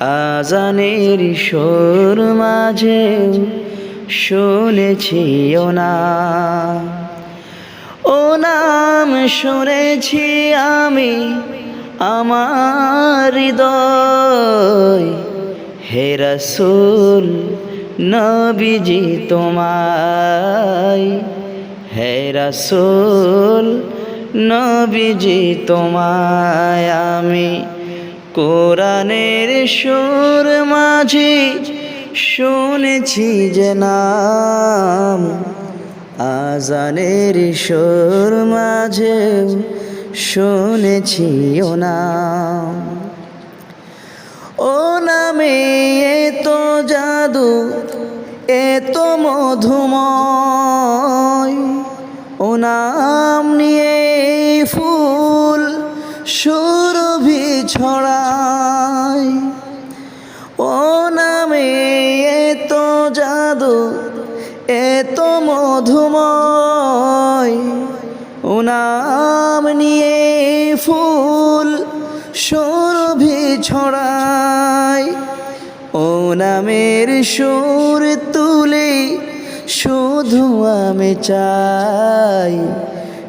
আজানের সুর মাঝে শুনেছি ও না। ও নাম শুনেছি আমি আমার হৃদয়। হে রসুল, নবীজি তোমায়। হে রসুল, নবীজি তোমায় আমি কোরআনের সুর মাঝে শুনেছি যে নাম, আজানের সুর মাঝে শুনেছি ও নাম। ও নামে এত জাদু, এত মধুময়, ও নাম নিয়ে সুরভি ছড়ায় ও নামে এত জাদু, এত মধুময়। ও নাম নিয়ে ফুল সুরভি ছড়ায় ও নামের সুর তুলে শুধু আমি চাই।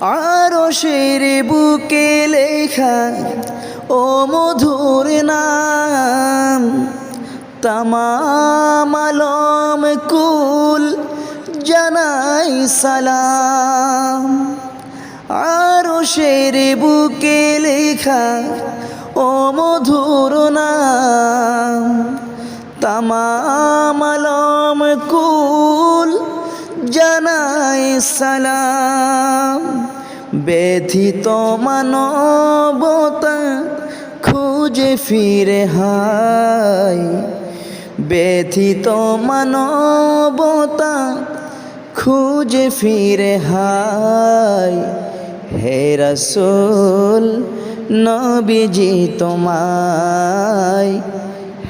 আরও শের বুকে লেখা, ও মধুর নাম, তামাম আলম কুল জানাই সালাম। আরও শের বুকে লেখা, ও মধুর নাম, তামাম আলম সালাম ব্যথিত মানবতা খুঁজে ফিরে হাই ব্যথিত মানবতা খুঁজে ফিরে হাই হে রসুল, নবীজি তোমায়।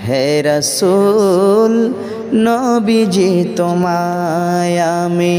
হে রসুল, নবীজি তোমায় আমি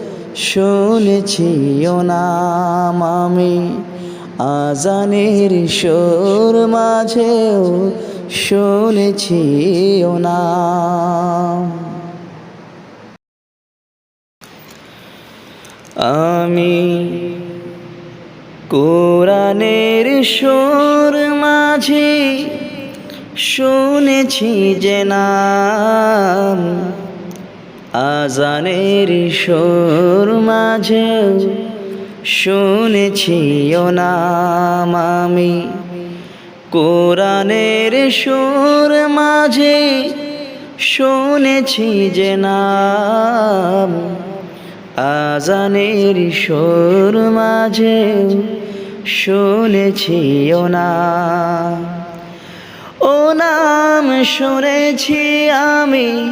শুনেছি নাম আমি, আজানের সুর মাঝেও শুনেছি নাম। আমি কোরআনের সুর মাঝে শুনেছি যে নাম আজানের সুর মাঝে শুনেছি নাম আমি। কোরআনের সুর মাঝে শুনেছি যে নাম। আজানের সুর মাঝে শুনেছি নাম। ও নাম শুনেছি আমি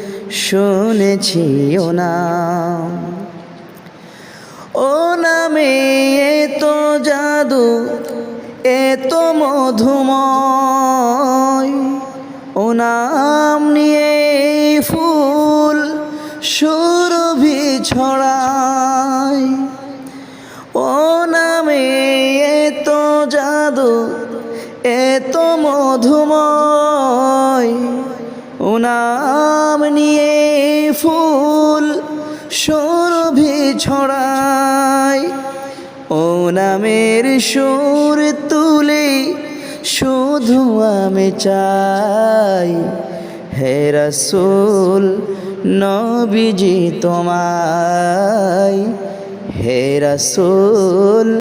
শুনেছি ও নাম ও নামে এত জাদু, এত মধুময়। ও নাম নিয়ে ফুল সুরভি ছড়ায় ও নামে এত জাদু, এত মধুময়। ও নাম নিয়ে ফুল সুরভি ছড়ায় ও নামের সুর তুলে শুধু আমি চাই। হে রসুল, নবীজি তোমায়। হে রসুল